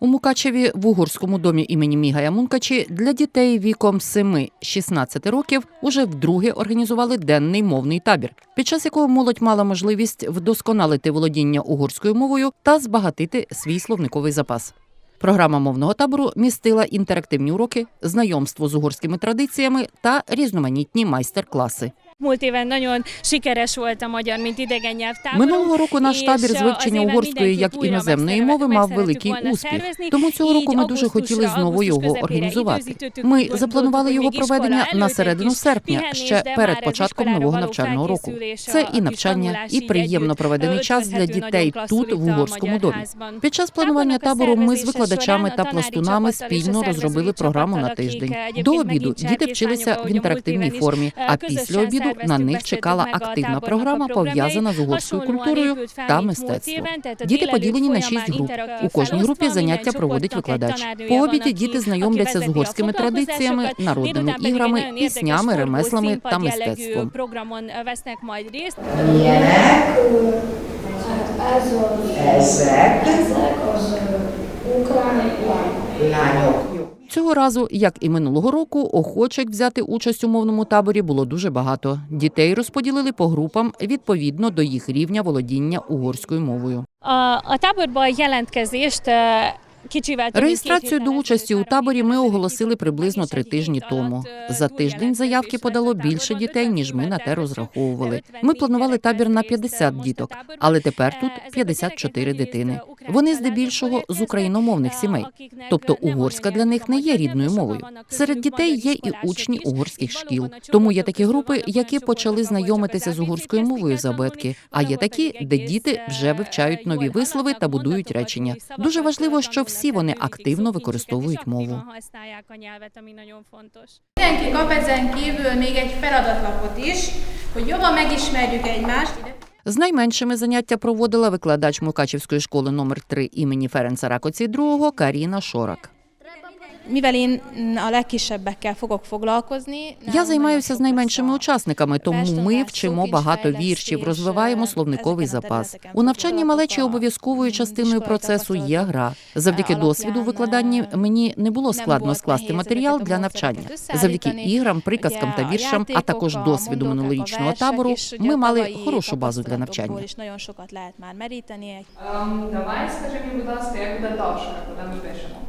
У Мукачеві в угорському домі імені Мігая Мункачі для дітей віком 7-16 років уже вдруге організували денний мовний табір, під час якого молодь мала можливість вдосконалити володіння угорською мовою та збагатити свій словниковий запас. Програма мовного табору містила інтерактивні уроки, знайомство з угорськими традиціями та різноманітні майстер-класи. Múlt éven nagyon sikeres volt a magyar, mint idegen nyelvtáborunk. Минулого року наш табір з вивчення угорської як іноземної мови мав великий успіх. Тому цього року ми дуже хотіли знову його організувати. Ми запланували його проведення на середину серпня, ще перед початком нового навчального року. Це і навчання, і приємно проведений час для дітей тут, в угорському домі. Під час планування табору ми з викладачами та пластунами спільно розробили програму на тиждень. До обіду діти вчилися в інтерактивній формі, а після обіду на szerveztük, них чекала активна програма, пов'язана з угорською культурою та мистецтвом. Діти поділені на шість груп. У кожній групі заняття проводить викладач. По обіді діти знайомляться з угорськими традиціями, народними іграми, піснями, ремеслами та мистецтвом. Ezek az ukrán lány. lányok. Цього разу, як і минулого року, охочих взяти участь у мовному таборі було дуже багато. Дітей розподілили по групам відповідно до їх рівня володіння угорською мовою. Több mint két Реєстрацію до участі у таборі ми оголосили приблизно три тижні тому. За тиждень заявки подало більше дітей, ніж ми на те розраховували. Ми планували табір на 50 діток, але тепер тут 54 дитини. Вони здебільшого з україномовних сімей, тобто угорська для них не є рідною мовою. Серед дітей є і учні угорських шкіл. Тому є такі групи, які почали знайомитися з угорською мовою за бетки. А є такі, де діти вже вивчають нові вислови та будують речення. Дуже важливо, що всі вони активно використовують мову. Mindenki kap ezen kívül még egy feladatlapot is, hogy jobban megismerjük egymást. З найменшими заняття проводила викладач Мукачівської школи номер 3 імені Ференца Ракоці II Каріна Шорак. Я займаюся з найменшими учасниками, тому ми вчимо багато віршів, розвиваємо словниковий запас. У навчанні малечі обов'язковою частиною процесу є гра. Завдяки досвіду викладанні мені не було складно скласти матеріал для навчання. Завдяки іграм, приказкам та віршам, а також досвіду минулорічного табору, ми мали хорошу базу для навчання. Meríteni. Um, давай скажи мені, будь ласка, як буде дошка, куди ми пишемо?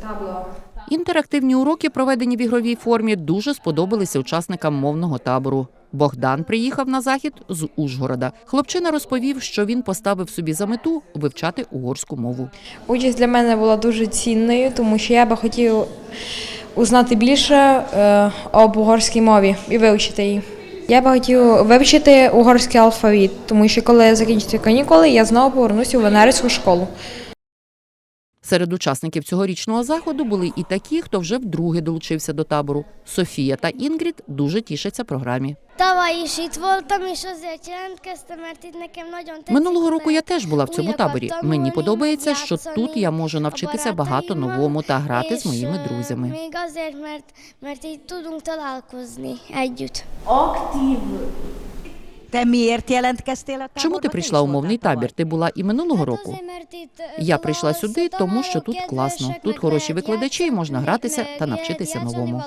Табло. Інтерактивні уроки, проведені в ігровій формі, дуже сподобалися учасникам мовного табору. Богдан приїхав на захід з Ужгорода. Хлопчина розповів, що він поставив собі за мету вивчати угорську мову. Участь для мене була дуже цінною, тому що я би хотів узнати більше е, об угорській мові і вивчити її. Я би хотів вивчити угорський алфавіт, тому що коли закінчаться канікули, я знову повернуся у венерську школу. Серед учасників цьогорічного заходу були і такі, хто вже вдруге долучився до табору. Софія та Інгрід дуже тішаться програмі. Минулого року я теж була в цьому таборі. Мені подобається, що тут я можу навчитися багато новому та грати з моїми друзями. Még Te miért jelentkeztél a? Чому ти прийшла у мовний табір? Ти була і минулого року. Я прийшла сюди, тому що тут класно. Тут хороші викладачі, і можна гратися та навчитися новому.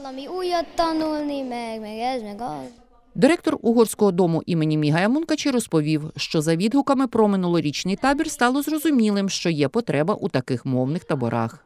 Директор угорського дому імені Мігая Мункачі розповів, що за відгуками про минулорічний табір стало зрозумілим, що є потреба у таких мовних таборах.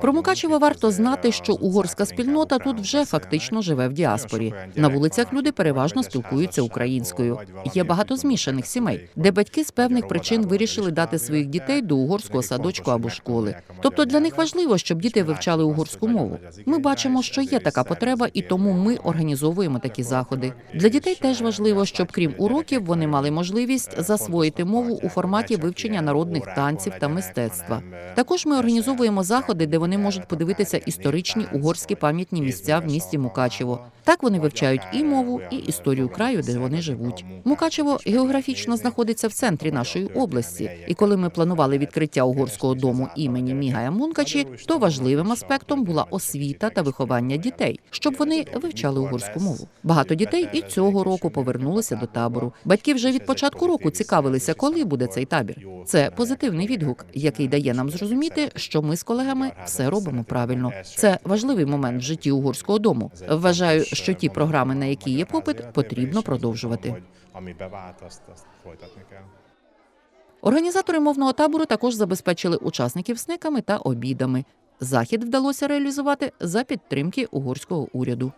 Про Itt варто знати, що угорська спільнота тут вже фактично живе в діаспорі. На вулицях люди переважно спілкуються українською. Є багато змішаних сімей, де батьки з певних причин вирішили дати своїх дітей до угорського садочку або школи. Тобто для них важливо, щоб діти вивчали угорську мову. Ми бачимо, що є така потреба, і тому ми організовуємо такі заходи. Для дітей теж важливо, щоб крім уроків вони мали можливість е, засвоїти мову у форматі вивчення народних танців та мистецтв. Мистецтва. Також ми організовуємо заходи, де вони можуть подивитися історичні угорські пам'ятні місця в місті Мукачево. Так вони вивчають і мову, і історію краю, де вони живуть. Мукачево географічно знаходиться в центрі нашої області. І коли ми планували відкриття угорського дому імені Мігая Мункачі, то важливим аспектом була освіта та виховання дітей, щоб вони вивчали угорську мову. Багато дітей і цього року повернулися до табору. Батьки вже від початку року цікавилися, коли буде цей табір. Це позитивний відгук, який дає нам зрозуміти, що ми з колегами все робимо правильно. Це важливий момент в житті угорського дому. Вважаю, що ті програми, на які є попит, потрібно продовжувати. Організатори мовного табору також забезпечили учасників сниками та обідами. Захід вдалося реалізувати за підтримки угорського уряду.